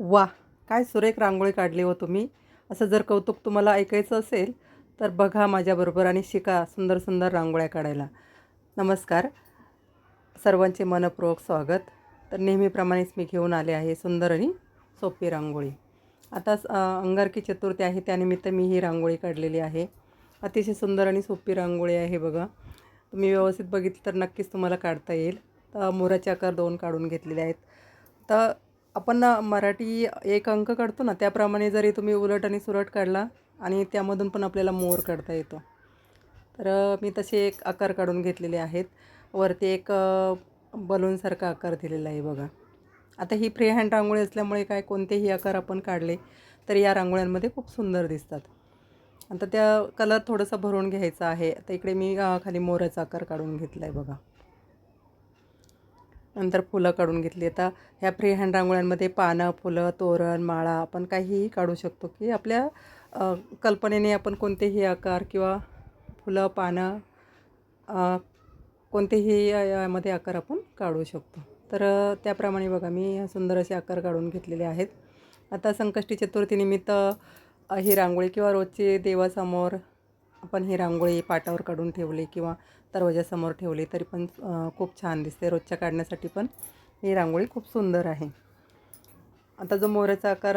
वा काय सुरेख रांगोळी काढली हो तुम्ही. असं जर कौतुक तुम्हाला ऐकायचं असेल तर बघा माझ्याबरोबर आणि शिका सुंदर सुंदर रांगोळ्या काढायला. नमस्कार. सर्वांचे मनपूर्वक स्वागत. तर नेहमीप्रमाणेच मी घेऊन आले आहे सुंदर आणि सोपी रांगोळी. आता अंगारकी चतुर्थी आहे त्यानिमित्त मी ही रांगोळी काढलेली आहे. अतिशय सुंदर आणि सोपी रांगोळी आहे बघा. तुम्ही व्यवस्थित बघितलं तर नक्कीच तुम्हाला काढता येईल. तर मोराचे आकार दोन काढून घेतलेले आहेत. तर आपण मराठी एक अंक काढतो ना त्याप्रमाणे जरी तुम्ही उलट आणि सुरट काढला आणि त्यामधून पण आपल्याला मोर काढता येतो. तर मी तसे एक आकार काढून घेतलेले आहेत. वरती एक बलूनसारखा आकार दिलेला आहे बघा. आता ही फ्री हँड रांगोळी असल्यामुळे काय कोणतेही आकार आपण काढले तर या रांगोळ्यांमध्ये खूप सुंदर दिसतात. आता त्या कलर थोडंसं भरून घ्यायचा आहे. आता इकडे मी खाली मोराचा आकार काढून घेतला आहे बघा. नंतर फुलं काढून घेतली. आता ह्या फ्री हँड रांगोळ्यांमध्ये पानं फुलं तोरण माळा आपण काहीही काढू शकतो की आपल्या कल्पनेने आपण कोणतेही आकार किंवा फुलं पानं कोणतेही यामध्ये आकार आपण काढू शकतो. तर त्याप्रमाणे बघा मी सुंदर असे आकार काढून घेतलेले आहेत. आता संकष्टी चतुर्थीनिमित्त ही रांगोळी किंवा रोजची देवासमोर आपण ही रांगोळी पाटावर काढून ठेवली किंवा दरवाजासमोर ठेवली तरी पण खूप छान दिसते. रोजच्या काढण्यासाठी पण ही रांगोळी खूप सुंदर आहे. आता जो मोराचा आकार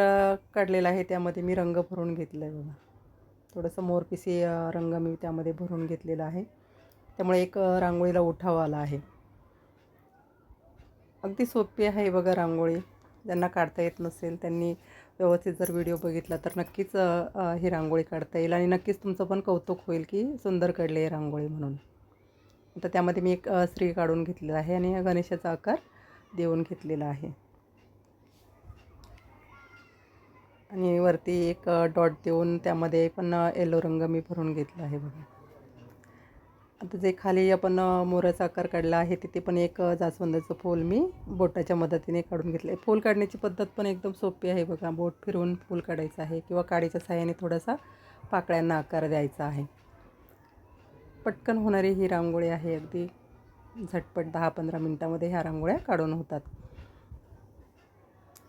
काढलेला आहे त्यामध्ये मी रंग भरून घेतला आहे बघा. थोडंसं मोरपिसी रंग मी त्यामध्ये भरून घेतलेला आहे. त्यामुळे एक रांगोळीला उठाव आला आहे. अगदी सोपी आहे बघा रांगोळी. ज्यांना काढता येत नसेल त्यांनी व्यवस्थित जर व्हिडिओ बघितला तर नक्कीच ही रांगोळी काढता येईल आणि नक्कीच तुमचं पण कौतुक होईल की सुंदर काढली आहे रांगोळी म्हणून. आता त्यामध्ये मी एक स्त्री काढून घेतलेला आहे आणि गणेशाचा आकार देऊन घेतलेला आहे. आणि वरती एक डॉट देऊन त्यामध्ये पण येलो रंग मी भरून घेतला आहे बघा. आता जे खाली आपण मोराचा आकार काढला आहे तिथे पण एक जास्वंदाचं फूल मी बोटाच्या मदतीने काढून घेतलं आहे फूल काढण्याची पद्धत पण एकदम सोपी आहे बघा. बोट फिरवून फूल काढायचं आहे किंवा काडीच्या साह्याने थोडासा पाकळ्यांना आकार द्यायचा आहे. पटकन होणारी ही रांगोळी आहे. अगदी झटपट दहा पंधरा मिनटामध्ये ह्या रांगोळ्या काढून होतात.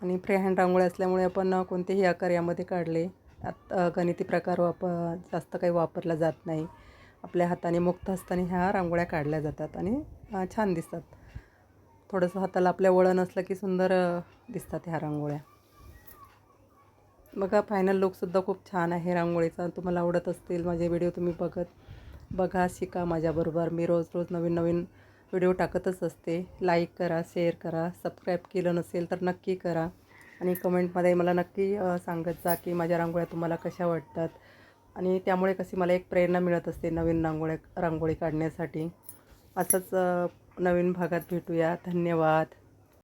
आणि फ्री हँड रांगोळी असल्यामुळे आपण कोणतेही आकार यामध्ये काढले. आत गणिती प्रकार वाप जास्त काही वापरला जात नाही. आपल्या हाताने मुक्त हस्ताने ह्या रांगोळ्या काढल्या जातात आणि छान दिसतात. थोडंसं हाताला आपल्या वळण असलं की सुंदर दिसतात ह्या रांगोळ्या. बघा फायनल लुकसुद्धा खूप छान आहे रांगोळीचा. तुम्हाला आवडत असतील माझे व्हिडिओ तुम्ही बघत बघा शिका माझ्याबरोबर. मी रोज रोज नवीन नवीन व्हिडिओ टाकतच असते. लाईक करा शेअर करा. सबस्क्राईब केलं नसेल तर नक्की करा. आणि कमेंटमध्ये मला नक्की सांगत जा की माझ्या रांगोळ्या तुम्हाला कशा वाटतात. आणि त्यामुळे कशी मला एक प्रेरणा मिळत असते नवीन रांगोळ्या रांगोळी काढण्यासाठी. असंच नवीन भागात भेटूया. धन्यवाद.